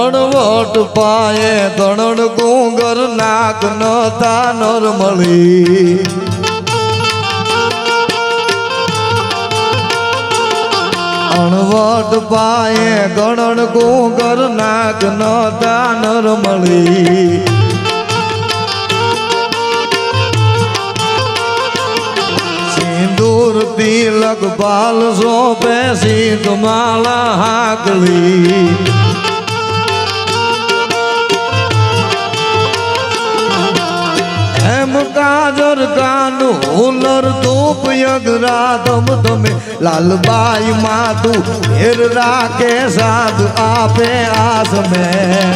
અણવટ પાએ ધણણ ગુંગર નાક નતા નરમળી. અણવટ પાએ ગણણ ગુંગર નાક નતા નરમળી. તિલક બાલ સોપે સિંધ માલા હાકલી એમ કાજર કાનું હુનર ધૂપ યગરા ધમ. ધમે લાલબાઈ માતું હેર રાખે સાધ આપે આસ મેં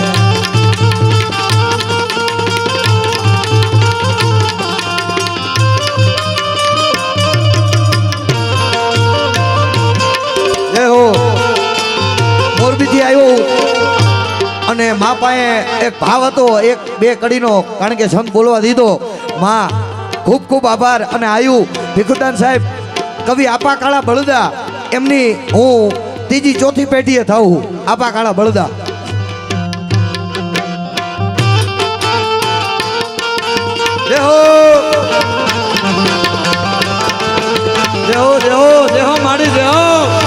મા પાસે એક ભાવ હતો, એક બે કડીનો, કારણ કે સંત બોલવા દીધો. માં, ખૂબ ખૂબ આભાર અને આયુ. ભીખુદાન સાહેબ, કવિ આપા કાળા બળદા, એમની હું ત્રીજી ચોથી પેઢીએ થાઉં આપા કાળા બળદા. દેહો દેહો દેહો હો, જય હો હો, માડી, જય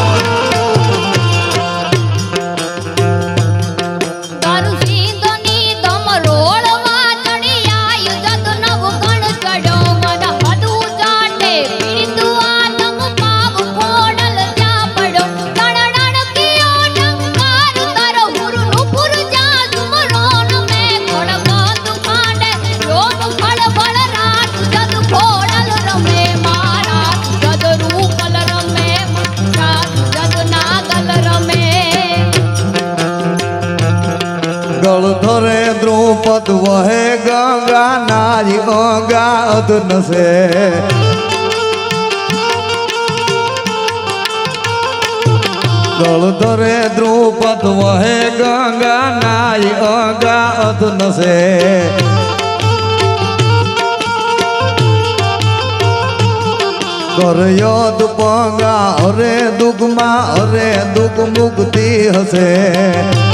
ગંગા અધ નસે ગળ ધરે દ્રૌપદ વહે ગંગા નારી ગંગા અધ નસે કર યોદ પંગા અરે દુગમાં અરે દુગ મુક્તિ હશે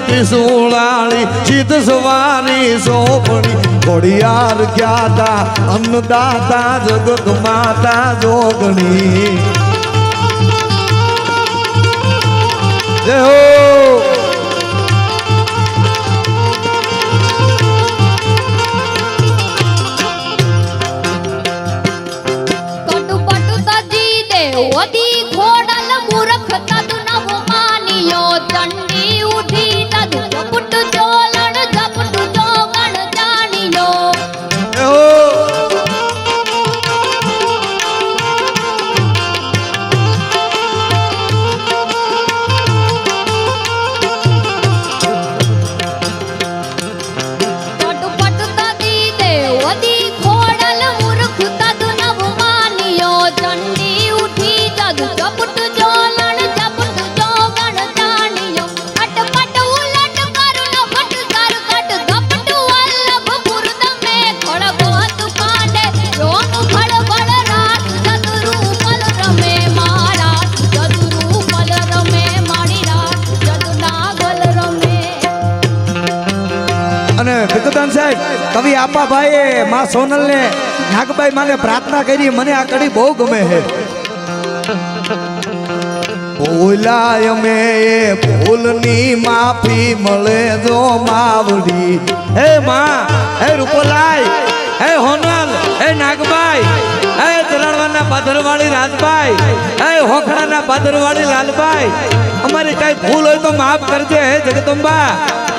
કાળી ચિત સવારી સોપણી. ઘોડિયાર ખ્યાતા અન્નદાતા જગત માતા જોગણી. જય હો! કવિ આપા ભાઈએ માં સોનલ ને નાગબાઈ માને પ્રાર્થના કરી, મને આ કડી બહુ ગમે છે. ભૂલાય મે ભૂલની માફી મળે જો માવડી. હે માં, હે રૂપલાઈ, હે હોનલ, હે નાગબાઈ, હે ચરણવાના પાથરવાળી રાજભાઈ હે હોખડાના પાથરવાળી લાલભાઈ અમારી કઈ ભૂલ હોય તો માફ કરજે, હે જગદંબા.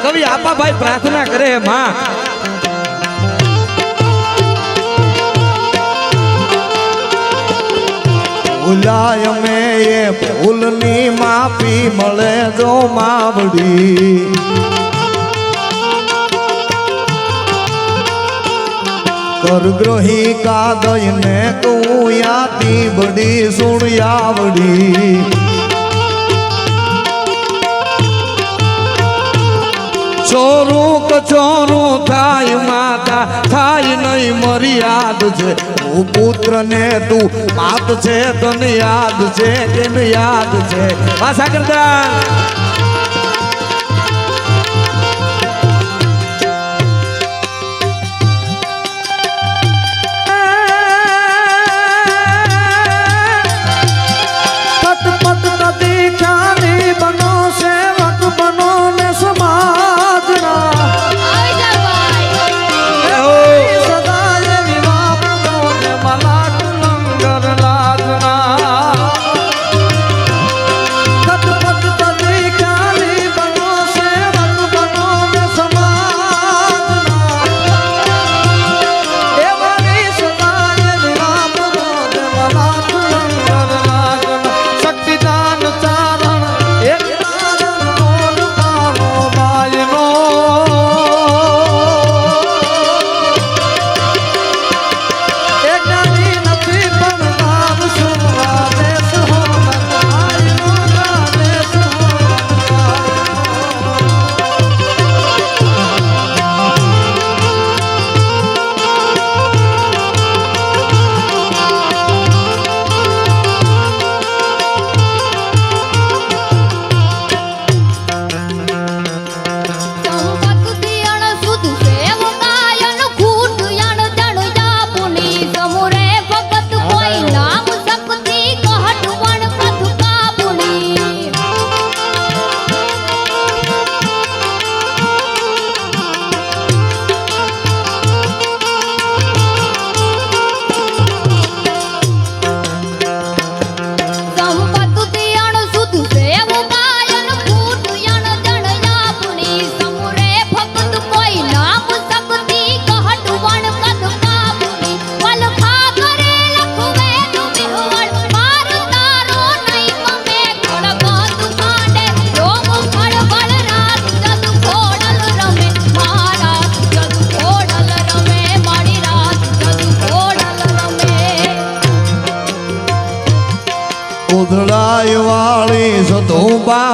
કવિ આપા ભાઈ પ્રાર્થના કરે, હે માં ભૂલાય અમે એ ભૂલની માફી મળે જો માવડી. કરગ્રહી કાદયને કુયાતી બડી સુણિયાવડી. ચોરું કચોરું થાય ફરિયાદ છે. હું પુત્ર ને તું માત છે, તને યાદ છે તેને યાદ છે. આ સાગરદાન!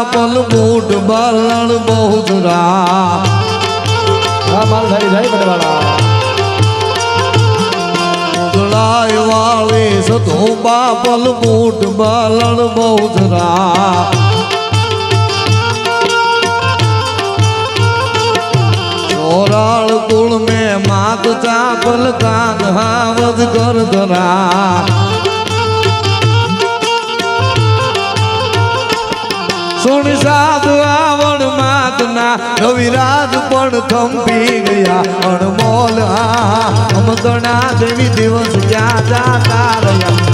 પલ બૂટ બલણ બહુધરા વાળી સતો બાપલ બૂટ બલણ બહુધરા ઓરાળ કુળ મેં માત ચાપલ કાંગ હાવદ કરધરા સુણ સાધુ આવણ માતના રવિરાજ પણ થંભી ગયા. અણમોલ અમદણા દેવી દિવસ ક્યાં જાતા રહ્યા?